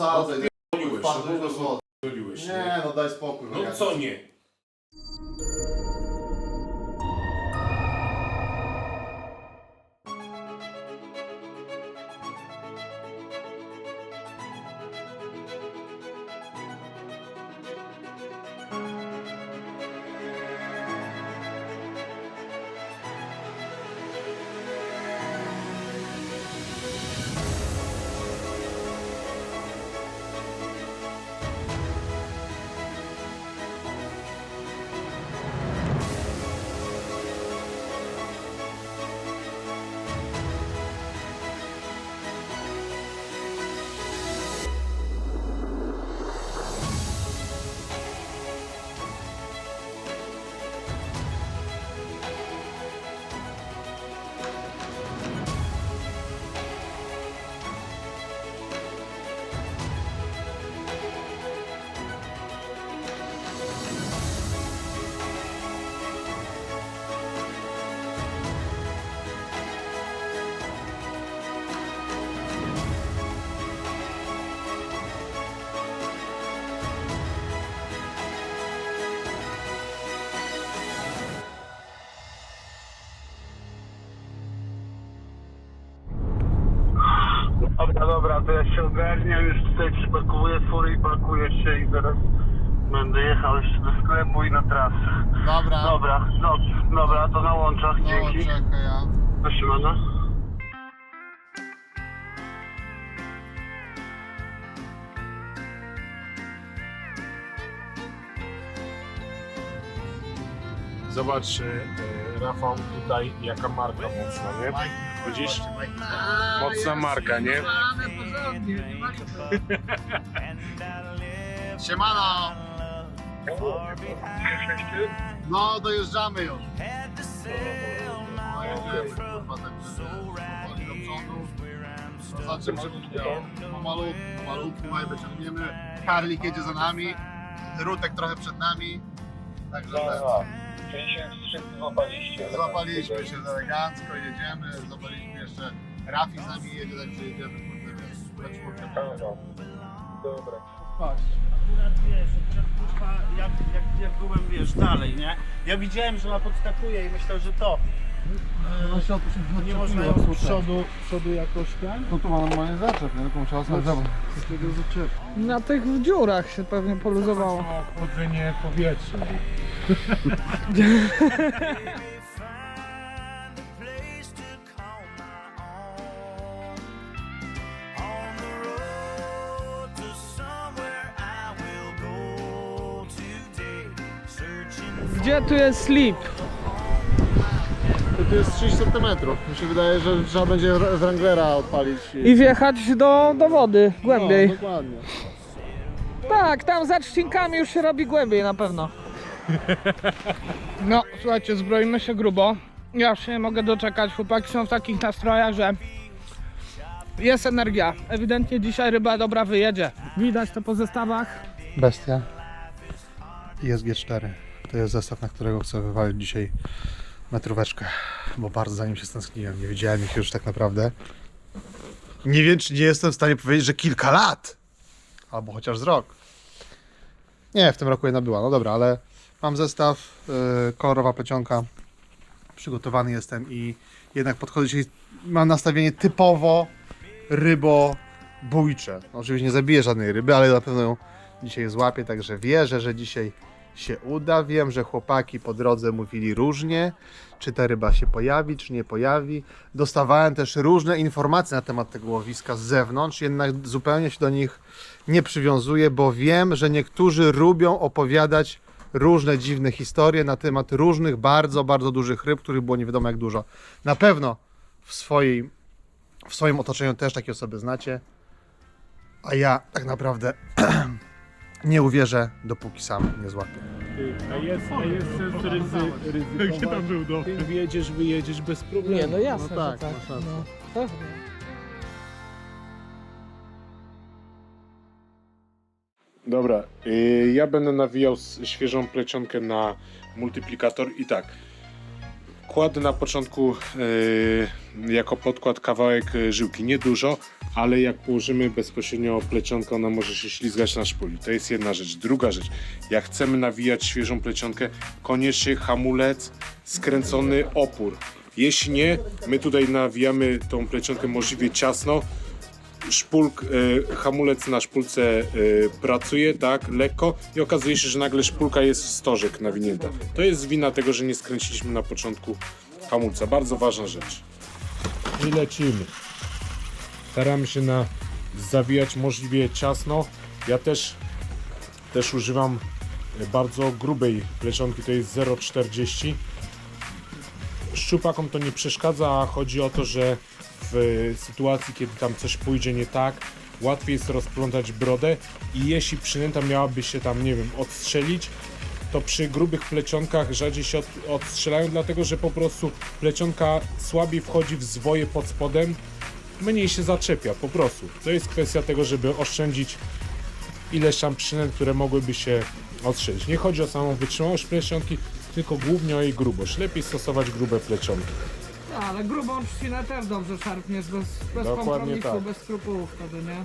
przesadzaj. Goliłeś, Wpadłeś no po do prostu wody. goliłeś, nie? Nie, no daj spokój. No co nie? Zobacz, e, e, Rafał, tutaj jaka marka mocna, nie? Widzisz? Mocna marka, nie? Siemano. No, dojeżdżamy już. No, tak. Zobaczymy, że pomalutku, pomalutku, wyciągniemy. Karlik jedzie za nami, Rutek trochę przed nami. Także tak. Czyli się wszyscy złapaliście. złapaliśmy się elegancko, jedziemy. Złapaliśmy jeszcze Rafi z nami jedzie, także jedziemy. Kurde, wiesz, we czwórkę. Dobra. Akurat wiesz, akurat kurwa, jak, jak, jak byłem wiesz dalej, nie? Ja widziałem, że ona podskakuje i myślę, że to. E, nie można ją z przodu, z przodu jakoś ten. No tu ma normalnie zaczep, nie? Tylko musiała sobie zabrać. Na tych dziurach się pewnie poluzowało. Chłodzenie powietrza. Gdzie tu jest slip? To tu jest 30 cm. Mi się wydaje, że trzeba będzie Wranglera odpalić. I wjechać do, do wody głębiej. No, dokładnie. Tak, tam za trzcinkami już się robi głębiej na pewno. No, słuchajcie, zbroimy się grubo. Ja już się nie mogę doczekać. Chłopaki są w takich nastrojach, że jest energia. Ewidentnie dzisiaj ryba dobra wyjedzie. Widać to po zestawach. Bestia. I SG4. To jest zestaw, na którego chcę wywalić dzisiaj metróweczkę, bo bardzo za nim się stęskniłem. Nie widziałem ich już tak naprawdę. Nie wiem, czy nie jestem w stanie powiedzieć, że kilka lat. Albo chociaż z rok. Nie, w tym roku jedna była. No dobra, ale mam zestaw, yy, kolorowa plecionka. Przygotowany jestem i jednak podchodzę dzisiaj, mam nastawienie typowo rybobójcze. No, oczywiście nie zabiję żadnej ryby, ale na pewno ją dzisiaj złapię, także wierzę, że dzisiaj się uda. Wiem, że chłopaki po drodze mówili różnie, czy ta ryba się pojawi, czy nie pojawi. Dostawałem też różne informacje na temat tego łowiska z zewnątrz, jednak zupełnie się do nich nie przywiązuję, bo wiem, że niektórzy lubią opowiadać różne dziwne historie na temat różnych bardzo, bardzo dużych ryb, których było nie wiadomo jak dużo. Na pewno w, swojej, w swoim otoczeniu też takie osoby znacie, a ja tak naprawdę nie uwierzę, dopóki sam nie złapię. A jest, a jest sens ryzy, ryzykować. Gdzie tam był do? Ty wjedziesz, wyjedziesz bez problemu. Nie, no jasne, No tak, że tak. masz rację. No, pewnie. Dobra, y, ja będę nawijał świeżą plecionkę na multiplikator i tak. Kładę na początku e, jako podkład kawałek e, żyłki, nie dużo, ale jak położymy bezpośrednio plecionkę, ona może się ślizgać na szpuli. To jest jedna rzecz. Druga rzecz, jak chcemy nawijać świeżą plecionkę, koniecznie hamulec, skręcony opór. Jeśli nie, my tutaj nawijamy tą plecionkę możliwie ciasno, szpulk, e, hamulec na szpulce e, pracuje, tak, lekko i okazuje się, że nagle szpulka jest w stożek nawinięta. To jest wina tego, że nie skręciliśmy na początku hamulca. Bardzo ważna rzecz. I lecimy. Staramy się na zawijać możliwie ciasno. Ja też, też używam bardzo grubej plecionki, to jest 0,40 szczupakom to nie przeszkadza, a chodzi o to, że w sytuacji, kiedy tam coś pójdzie nie tak, łatwiej jest rozplątać brodę i jeśli przynęta miałaby się tam, nie wiem, odstrzelić, to przy grubych plecionkach rzadziej się od, odstrzelają, dlatego że po prostu plecionka słabiej wchodzi w zwoje pod spodem, mniej się zaczepia, po prostu. To jest kwestia tego, żeby oszczędzić ileś tam przynęt, które mogłyby się odstrzelić. Nie chodzi o samą wytrzymałość plecionki, tylko głównie o jej grubość. Lepiej stosować grube plecionki. Ale grubą trzcinę też dobrze szarpniesz, bez, bez Dokładnie kompromisu, tak. bez skrupułów wtedy, nie?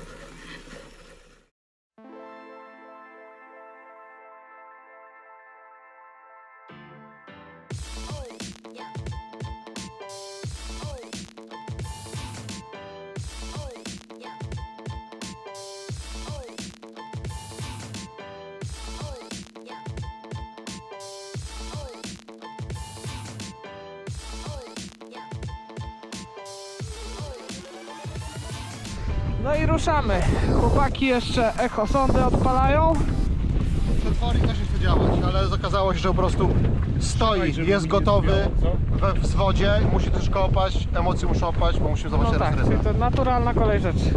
No i ruszamy. Chłopaki jeszcze echo sondy odpalają. Potwory też chce działać, ale okazało się, że po prostu stoi, jest gotowy we wschodzie, musi też kopać, emocje muszą opać, bo musimy zobaczyć No teraz tak, czyli to naturalna kolej rzeczy.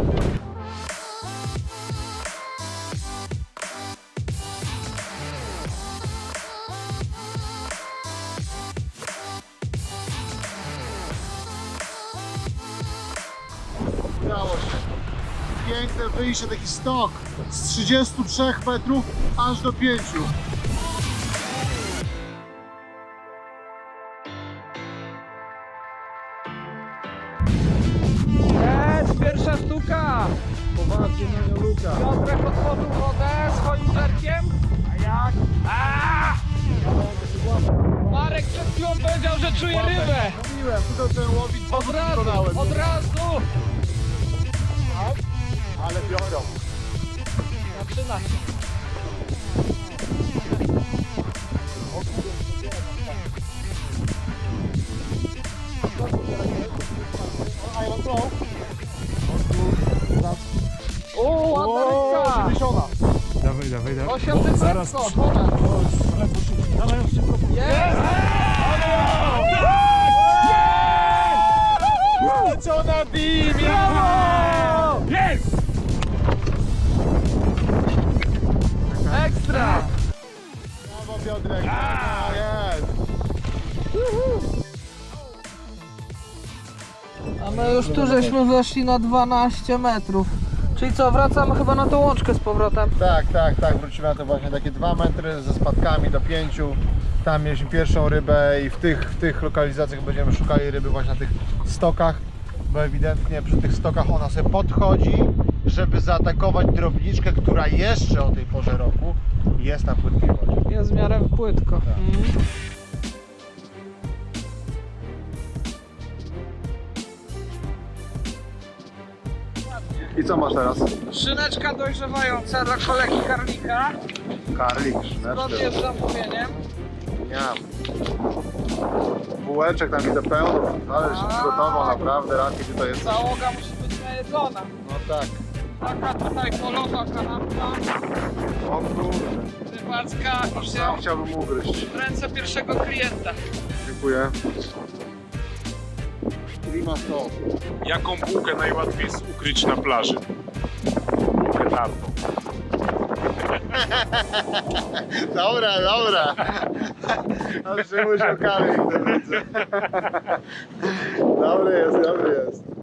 Piękne wyjście, taki stok z 33 metrów aż do 5. Jest, pierwsza sztuka! Poważnie, nie luka. Piotrek otworzył wodę swoim żerkiem. A jak? A! Marek przed chwilą powiedział, że czuje rybę. Mówiłem, tutaj ten łowić co Od razu, od razu! Ale biorą. Zaczyna się. O, ładna! Wysiona. Dawaj, dawaj, dawaj. 800 Zaraz metrów, ponad. Jest! Co na dim! Brawo! Jest! Już tu żeśmy weszli na 12 metrów. Czyli co, wracamy chyba na tą łączkę z powrotem. Tak, tak, tak. Wrócimy na to właśnie takie 2 metry ze spadkami do 5. Tam mieliśmy pierwszą rybę i w tych, w tych lokalizacjach będziemy szukali ryby właśnie na tych stokach, bo ewidentnie przy tych stokach ona sobie podchodzi, żeby zaatakować drobniczkę, która jeszcze o tej porze roku jest na płytkiej wodzie. Jest w miarę płytko. Mm. I co masz teraz? Szyneczka dojrzewająca dla kolegi Karlika. Karlik, Zgodnie z zamówieniem. Nie. Bułeczek tam widzę pełno, ale się przygotował naprawdę, Rafi to jest. Załoga musi być najedzona. No tak. Taka tutaj polowa kanapka, O kurde, rybacka i się sam chciałbym ugryźć. w ręce pierwszego klienta. Dziękuję. Klima to. Jaką bułkę najłatwiej jest ukryć na plaży? Bułkę tartą. Dobra, dobra. Okary to widzę. Dobry jest, dobry jest.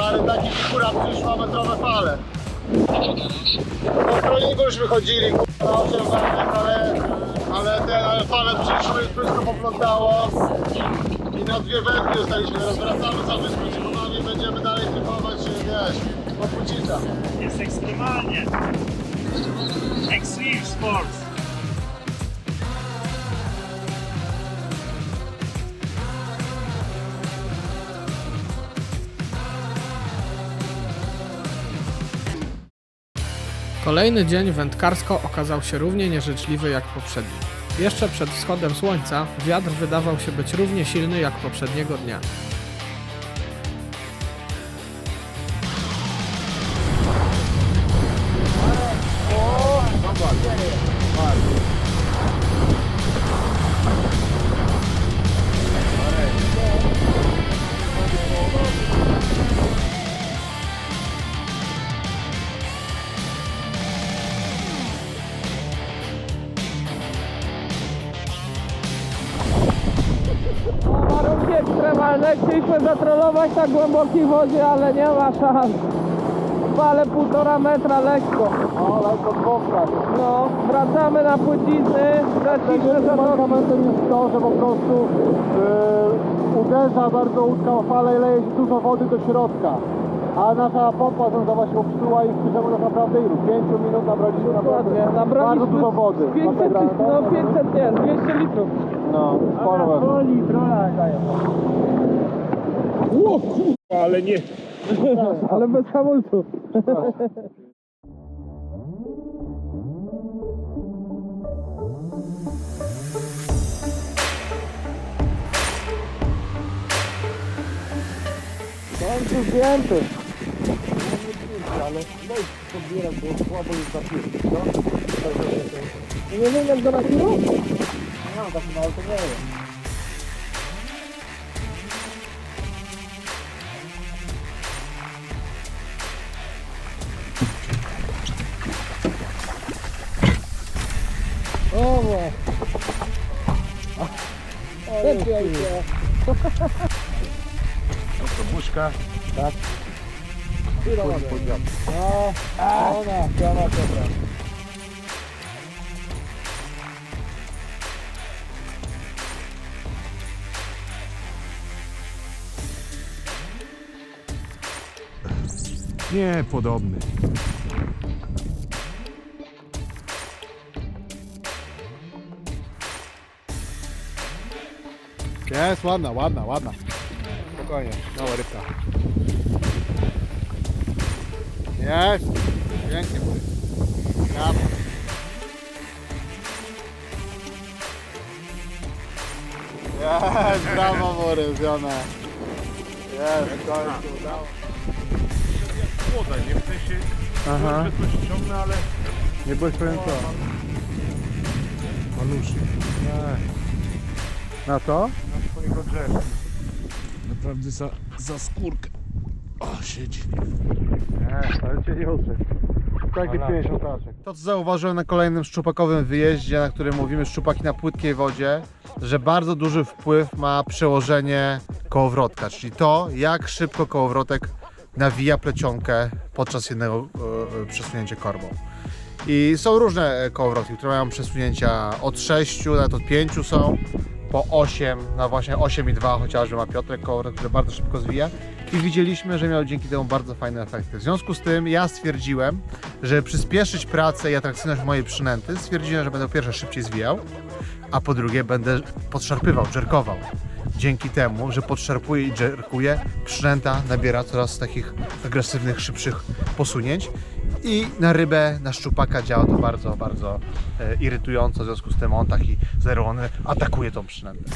Stary, taki kura przyszła metrowe fale. Po już wychodzili, kurwa, na 8 metrów, ale, ale te ale fale przyszły, wszystko poplątało. I na dwie wędki dostaliśmy. Teraz wracamy za wyspę i będziemy dalej typować, wiesz, po. Jest ekstremalnie. Extreme sports. Kolejny dzień wędkarsko okazał się równie nieżyczliwy jak poprzedni. Jeszcze przed wschodem słońca wiatr wydawał się być równie silny jak poprzedniego dnia. Ekstremalne, chcieliśmy zatrolować na głębokiej wodzie, ale nie ma szans. Fale półtora metra lekko. O, lekko dwówka. No, wracamy na płycizny, zaciśle za Mankamentem jest to, że po prostu yy, uderza bardzo łódka o falę i leje się dużo wody do środka. A nasza pompa zązowa się popsuła i ciągu tak naprawdę ilu? 5 minut nabraliśmy naprawdę Dokładnie, nabraliśmy bardzo dużo wody. 500, Masz nagrane to? no 500 nie, 200 litrów. No, sporo wody. Ale nie. Ale bez hamulców. Końcu zdjęty. Ale weź podbieram, bo słabo jest zapięty, no? Nie wiem jak go na chwilę? No, tak mało to nie wiem. O, bo. Lepiej się. Buźka. No, ona, piana dobra. Nie, podobny. Jest, ładna, ładna, ładna. Spokojnie, mała rybka. Jest, pięknie mój. Brawo. Jest, brawo Boryzione. Jest, w końcu, udało. Nie w sensie, Aha, że coś ciągnę, ale... nie byłeś pewien co. Maluszy. Na to? Na swojego drzewa. Naprawdę za, za skórkę. O, siedzi. Nie, ale cię nie usłyszę. Takie Ala. 50 taczek. To co zauważyłem na kolejnym szczupakowym wyjeździe, na którym mówimy szczupaki na płytkiej wodzie, że bardzo duży wpływ ma przełożenie kołowrotka, czyli to jak szybko kołowrotek nawija plecionkę podczas jednego e, przesunięcia korbą. I są różne e, kołowrotki, które mają przesunięcia od 6, nawet od 5 są, po 8, no właśnie 8,2 chociażby ma Piotrek kołowrot, który bardzo szybko zwija. I widzieliśmy, że miał dzięki temu bardzo fajne efekty. W związku z tym ja stwierdziłem, żeby przyspieszyć pracę i atrakcyjność mojej przynęty, stwierdziłem, że będę po pierwsze szybciej zwijał, a po drugie będę podszarpywał, dżerkował. Dzięki temu, że podszarpuję i dżerkuję, przynęta nabiera coraz takich agresywnych, szybszych posunięć i na rybę, na szczupaka działa to bardzo, bardzo e, irytująco, w związku z tym on taki zerwony atakuje tą przynętę.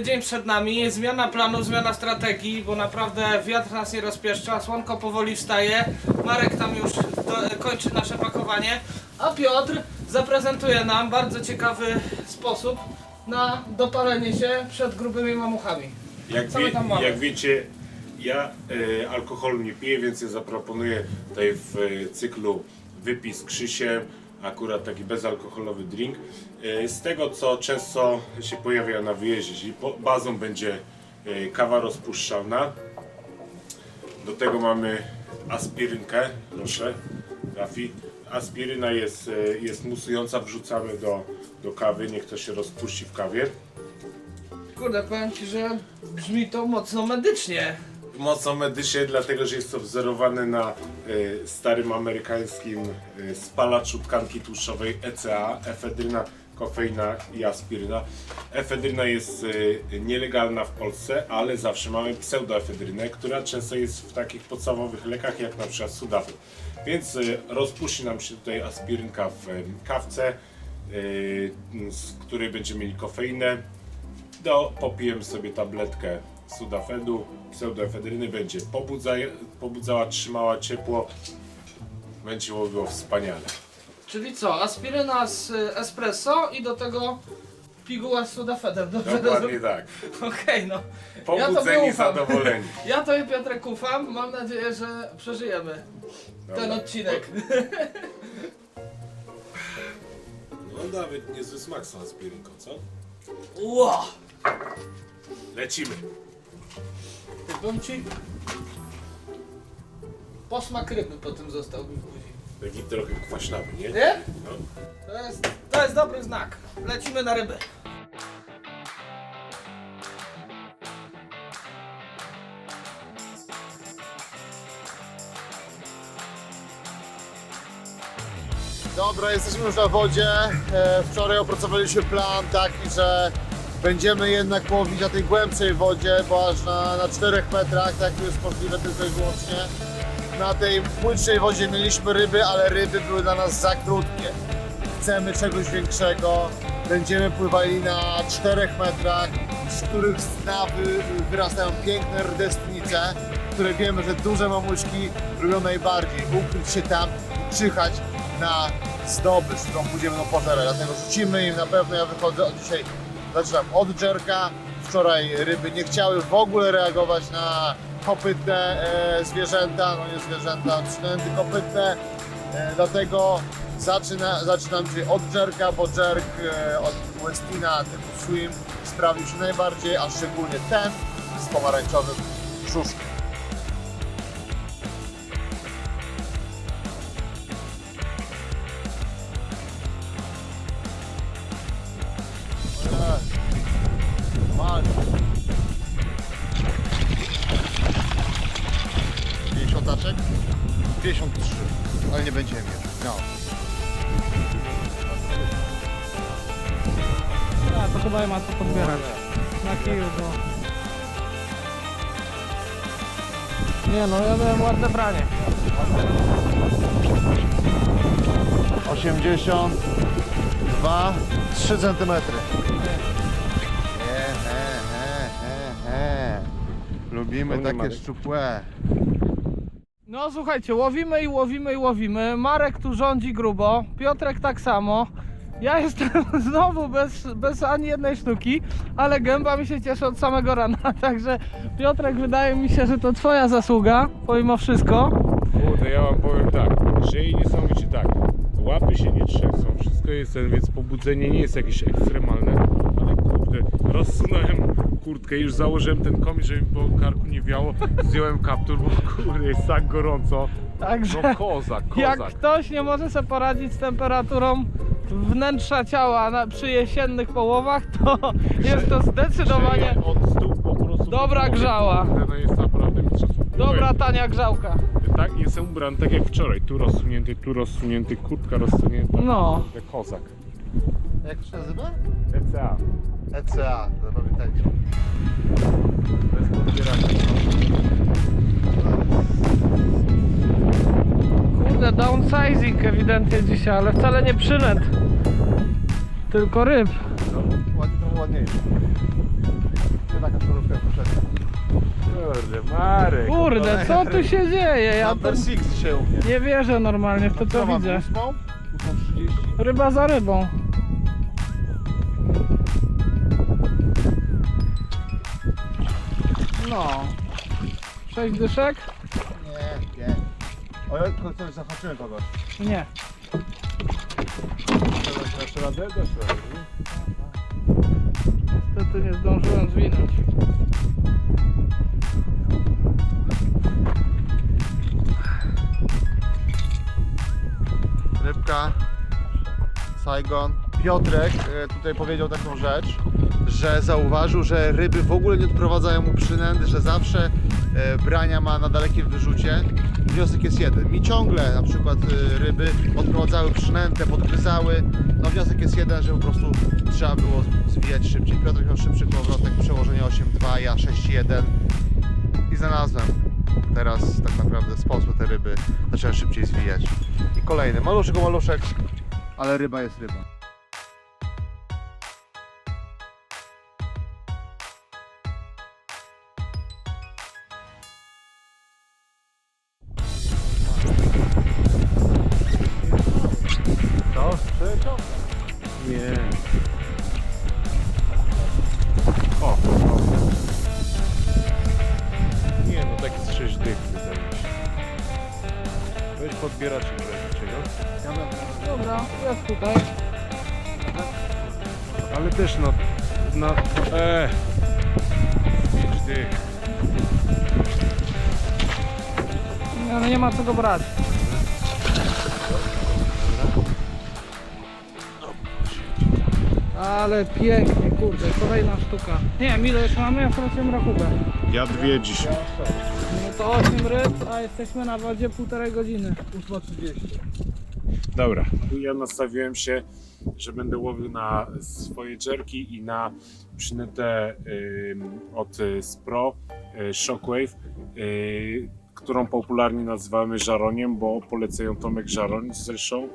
Kolejny dzień przed nami, zmiana planu, zmiana strategii, bo naprawdę wiatr nas nie rozpieszcza, słonko powoli wstaje, Marek tam już do, kończy nasze pakowanie, a Piotr zaprezentuje nam bardzo ciekawy sposób na dopalenie się przed grubymi mamuchami. Jak, wie, jak wiecie, ja e, alkoholu nie piję, więc ja zaproponuję tutaj w e, cyklu wypis Krzysiem, akurat taki bezalkoholowy drink. E, z tego, co często się pojawia na wyjeździe, czyli bazą będzie e, kawa rozpuszczalna. Do tego mamy aspirynkę, proszę, Rafi. Aspiryna jest, e, jest musująca, wrzucamy do, do kawy, niech to się rozpuści w kawie. Kurde, powiem Ci, że brzmi to mocno medycznie. Mocno medycznie, dlatego że jest to wzorowane na e, starym amerykańskim e, spalaczu tkanki tłuszczowej ECA, efedryna, kofeina i aspiryna. Efedryna jest e, nielegalna w Polsce, ale zawsze mamy pseudoefedrynę, która często jest w takich podstawowych lekach, jak na przykład Sudafed. Więc e, rozpuści nam się tutaj aspirynka w kawce, z której będziemy mieli kofeinę, do, popijemy sobie tabletkę Sudafedu, pseudoefedryny, będzie pobudza, pobudzała, trzymała ciepło, będzie łowiło wspaniale. Czyli co, aspiryna z y, espresso i do tego piguła z sudafedem, dobrze Dokładnie rozumiem? tak. Okej, no. Ja Pobudzeni, ufam. zadowoleni. Ja Tobie Piotrek ufam, mam nadzieję, że przeżyjemy ten Dobra. odcinek. No nawet niezły smak z aspirynką, co? Ło! Lecimy. Ci... Posmak ryby po tym został mi w buzi. Taki trochę kwaśnawy, nie? Nie? No. To jest, to jest dobry znak. Lecimy na ryby. Dobra, jesteśmy już na wodzie. E, Wczoraj opracowaliśmy plan taki, że będziemy jednak łowić na tej głębszej wodzie, bo aż na, na 4 metrach, tak to jest możliwe tylko i wyłącznie. Na tej płytszej wodzie mieliśmy ryby, ale ryby były dla nas za krótkie. Chcemy czegoś większego. Będziemy pływali na 4 metrach, z których z wyrastają piękne rdestnice, które wiemy, że duże mamuśki lubią najbardziej. Ukryć się tam i czyhać na zdobycz, którą pójdziemy do pożerać. Dlatego rzucimy im na pewno. Ja wychodzę od dzisiaj, zaczynam od dżerka. Wczoraj ryby nie chciały w ogóle reagować na kopytne e, zwierzęta, no nie zwierzęta, przynęty kopytne. E, dlatego zaczyna, zaczynam dzisiaj od dżerka, bo dżerk e, od Westina typu swim sprawił się najbardziej, a szczególnie ten z pomarańczowym brzuszkiem. 53, ale nie będziemy mieli. No. A, to chyba ma co podbierać. Na kiju, bo... Nie no, ja miałem ładne branie. 82, 3 cm. He, he, he, he, he. Lubimy takie szczupłe. No słuchajcie, łowimy i łowimy i łowimy. Marek tu rządzi grubo, Piotrek tak samo. Ja jestem znowu bez, bez ani jednej sztuki, ale gęba mi się cieszy od samego rana. Także Piotrek, wydaje mi się, że to twoja zasługa, pomimo wszystko. Kurde, ja wam powiem tak, że i niesamowicie tak. Łapy się nie trzęsą, wszystko jest ten, więc pobudzenie nie jest jakieś ekstremalne, ale kurde, rozsunąłem kurtkę i już założyłem ten komis, żeby mi po karku nie wiało, zdjąłem kaptur, bo kurde, jest tak gorąco. Także No kozak, jak kozak. ktoś nie może sobie poradzić z temperaturą wnętrza ciała na, przy jesiennych połowach, to jest to zdecydowanie od stóp po prostu do Dobra grzała. Kurde, no jest naprawdę mistrzostwo. dobra tania grzałka. Tak, jestem ubrany tak jak wczoraj, tu rozsunięty, tu rozsunięty, kurtka rozsunięta. No. Kurde, kozak. Jak się nazywa? ECA. ECA, zapamiętajcie. Bez podbierania. Kurde, downsizing ewidentnie dzisiaj, ale wcale nie przynęt. Tylko ryb. Ładnie, ładniejsze. taka szorówka poszedł. Kurde, Marek. Kurde, co tu się dzieje? Ja Number six dzisiaj u mnie. nie wierzę normalnie w to, co widzę. ósmą? Ósmą 30. Ryba za rybą. No. Sześć dyszek? Nie, nie. O, ja ktoś zahaczyłem kogoś. Nie. Dasz radę? Dasz radę. Niestety nie zdążyłem zwinąć. Rybka, Saigon. Piotrek e, tutaj powiedział taką rzecz, że zauważył, że ryby w ogóle nie odprowadzają mu przynęt, że zawsze e, brania ma na dalekim wyrzucie. Wniosek jest jeden. Mi ciągle na przykład e, ryby odprowadzały przynętę, podgryzały. No wniosek jest jeden, że po prostu trzeba było zwijać szybciej. Piotrek miał szybszy powrotek, przełożenie 8.2, ja 6.1 i znalazłem teraz tak naprawdę sposób te ryby zacząłem szybciej zwijać. I kolejny, maluszek maluszek, ale ryba jest ryba. Co go brać. Ale pięknie, kurde, kolejna sztuka. Nie wiem, ile już mamy? Ja straciłem rachubę. Ja dwie dzisiaj. No to 8 ryb, a jesteśmy na wodzie półtorej godziny. 8.30. Dobra. Ja nastawiłem się, że będę łowił na swoje dżerki i na przynętę ym, od y, Spro y, Shockwave, y, którą popularnie nazywamy żaroniem, bo poleca ją Tomek Żaroń zresztą.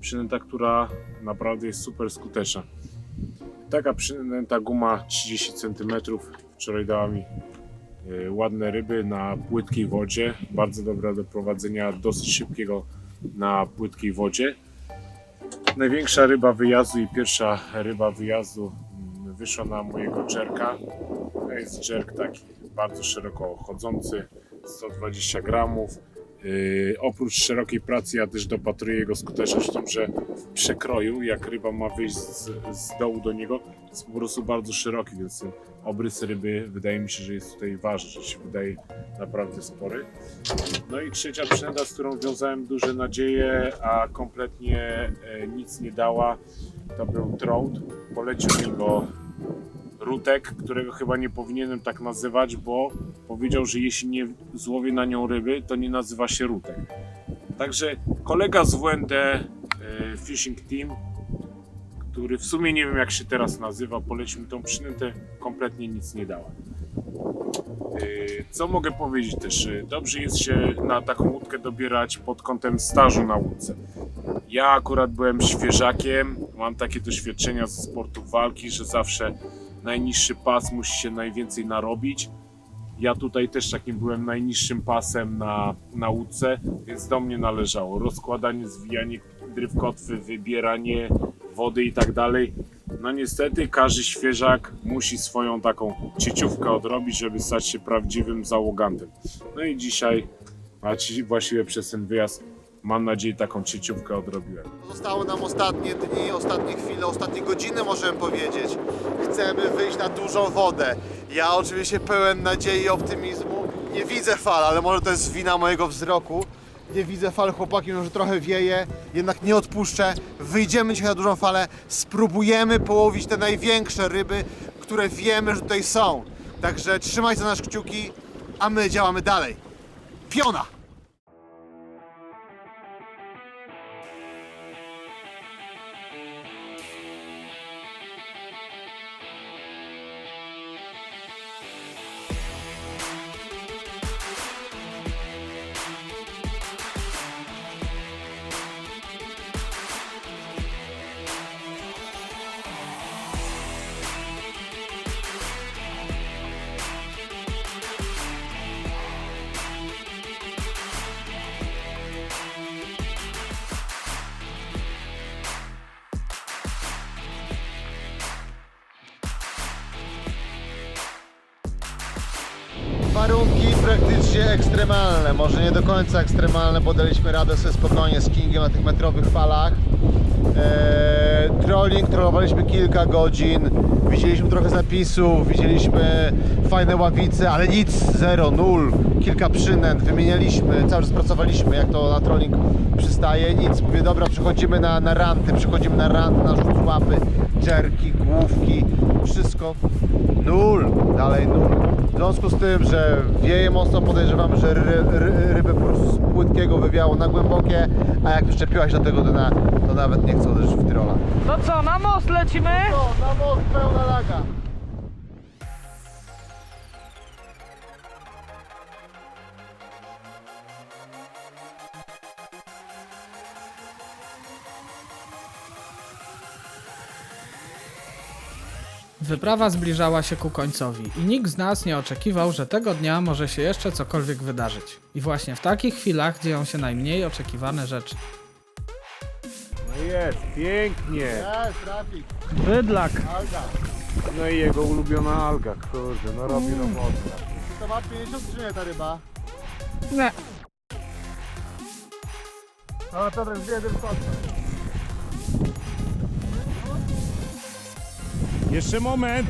Przynęta, która naprawdę jest super skuteczna. Taka przynęta guma 30 cm. Wczoraj dała mi y, ładne ryby na płytkiej wodzie. Bardzo dobra do prowadzenia dosyć szybkiego na płytkiej wodzie. Największa ryba wyjazdu i pierwsza ryba wyjazdu mm, wyszła na mojego dżerka. To jest dżerk taki bardzo szeroko chodzący, 120 gramów. Yy, oprócz szerokiej pracy ja też dopatruję jego skuteczność w tym, że w przekroju, jak ryba ma wyjść z, z dołu do niego, jest po prostu bardzo szeroki, więc obrys ryby wydaje mi się, że jest tutaj ważny, że się wydaje naprawdę spory. No i trzecia przynęta, z którą wiązałem duże nadzieje, a kompletnie e, nic nie dała, to był trout. Polecił mi go Rutek, którego chyba nie powinienem tak nazywać, bo powiedział, że jeśli nie złowię na nią ryby, to nie nazywa się Rutek. Także kolega z WND e, Fishing Team, który w sumie nie wiem jak się teraz nazywa, polecił mi tą przynętę, kompletnie nic nie dała. Yy, Co mogę powiedzieć też? Yy, Dobrze jest się na taką łódkę dobierać pod kątem stażu na łódce. Ja akurat byłem świeżakiem, mam takie doświadczenia ze sportów walki, że zawsze najniższy pas musi się najwięcej narobić. Ja tutaj też takim byłem najniższym pasem na, na więc do mnie należało rozkładanie, zwijanie drywkotwy, wybieranie wody i tak dalej. No niestety każdy świeżak musi swoją taką cieciówkę odrobić, żeby stać się prawdziwym załogantem. No i dzisiaj, a ci- właściwie przez ten wyjazd, mam nadzieję taką cieciówkę odrobiłem. Zostały nam ostatnie dni, ostatnie chwile, ostatnie godziny możemy powiedzieć. Chcemy wyjść na dużą wodę. Ja oczywiście pełen nadziei i optymizmu. Nie widzę fal, ale może to jest wina mojego wzroku. Nie widzę fal, chłopaki, może trochę wieje, jednak nie odpuszczę. Wyjdziemy dzisiaj na dużą falę, spróbujemy połowić te największe ryby, które wiemy, że tutaj są. Także trzymaj za nasz kciuki, a my działamy dalej. Piona! Praktycznie ekstremalne, może nie do końca ekstremalne, bo daliśmy radę sobie spokojnie z Kingiem na tych metrowych falach. Eee, trolling, trollowaliśmy kilka godzin, widzieliśmy trochę zapisów, widzieliśmy fajne ławice, ale nic, zero, nul, kilka przynęt, wymienialiśmy, cały czas pracowaliśmy, jak to na trolling przystaje, nic. Mówię, dobra, przechodzimy na, na ranty, przechodzimy na ranty, na rzut łapy, dżerki, główki, wszystko nul, dalej nul. W związku z tym, że wieje mocno, podejrzewam, że ry, ry, ryby po prostu z płytkiego wywiało na głębokie, a jak przyczepiłaś do tego dna, to nawet nie chcę uderzyć w trola. To co, na most lecimy? No, na most pełna laga. Wyprawa zbliżała się ku końcowi i nikt z nas nie oczekiwał, że tego dnia może się jeszcze cokolwiek wydarzyć. I właśnie w takich chwilach dzieją się najmniej oczekiwane rzeczy. No jest, pięknie. Jest, trafik, Bydlak. alga. No i jego ulubiona alga, kurde, no robi robotę. To ma 50 czy nie ta ryba? Nie. No to jest jeden Jeszcze moment.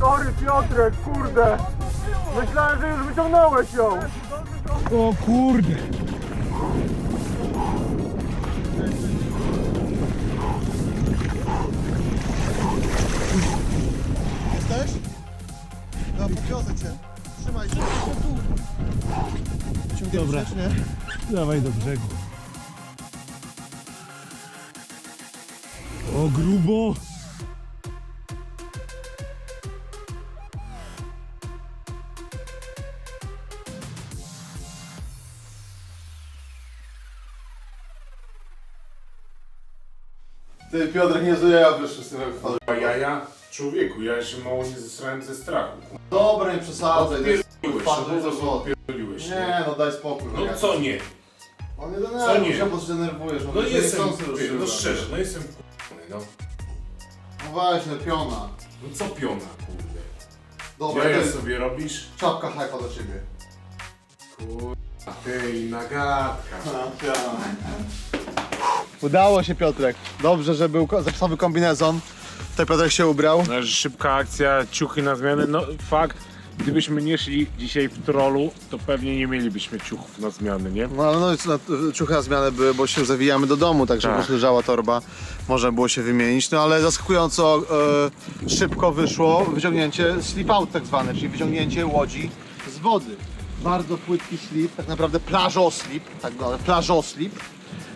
Sorry Piotrek, kurde! Myślałem, że już wyciągnąłeś ją! O kurde. Dobra. Dawaj do brzegu. O grubo. Ty, Piotrek, nie zuje, ja wyszły z tym wypadku. A ja, ja, człowieku, ja się mało nie zesrałem ze strachu. Dobra, nie przesadzaj. No za pierdoliłeś. Nie, no daj spokój. No co nie? On nie Co denerwuj nie? się, bo się denerwujesz. No wiesz, jestem, ty, no szczerze, no jestem no. No właśnie, piona. No co piona, kurde. Dobra, Jaja ty, sobie robisz? czapka hypa do ciebie. Kurwa, ty i nagadka. Udało się, Piotrek. Dobrze, że był ko- zapisowy kombinezon. Tutaj Piotrek się ubrał. No, szybka akcja, ciuchy na zmianę. No fakt, gdybyśmy nie szli dzisiaj w trollu, to pewnie nie mielibyśmy ciuchów na zmianę, nie? No ale no, no, ciuchy na zmianę były, bo się zawijamy do domu, także Tak. po prostu leżała torba. Można było się wymienić, no ale zaskakująco e, szybko wyszło wyciągnięcie slip out tak zwane, czyli wyciągnięcie łodzi z wody. Bardzo płytki slip, tak naprawdę plażoslip, tak naprawdę plażoslip,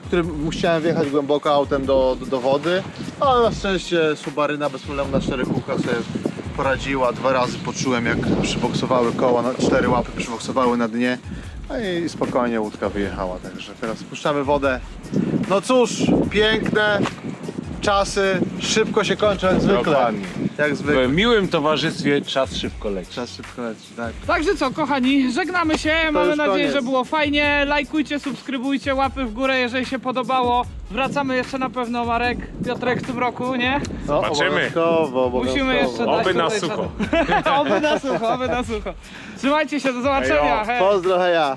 którym musiałem wjechać głęboko autem do, do, do wody, ale na szczęście Subaryna bez problemu na czterech kółkach sobie poradziła. Dwa razy poczułem jak przyboksowały koła, na cztery łapy przyboksowały na dnie. No i spokojnie łódka wyjechała, także teraz spuszczamy wodę. No cóż, piękne czasy, szybko się kończą jak zwykle. Dokładnie. Jak zwykle. W miłym towarzystwie czas szybko leci. Czas szybko leci, tak. Także co, kochani, żegnamy się. Mamy już nadzieję, koniec. że było fajnie. Lajkujcie, subskrybujcie, łapy w górę, jeżeli się podobało. Wracamy jeszcze na pewno, Marek, Piotrek w tym roku, nie? No, Zobaczymy. Obowiązkowo, obowiązkowo. Musimy jeszcze dać Oby na tutaj sucho. czadu. oby na sucho, oby na sucho. Trzymajcie się, do zobaczenia. Hejo. Hej. Pozdro, heja.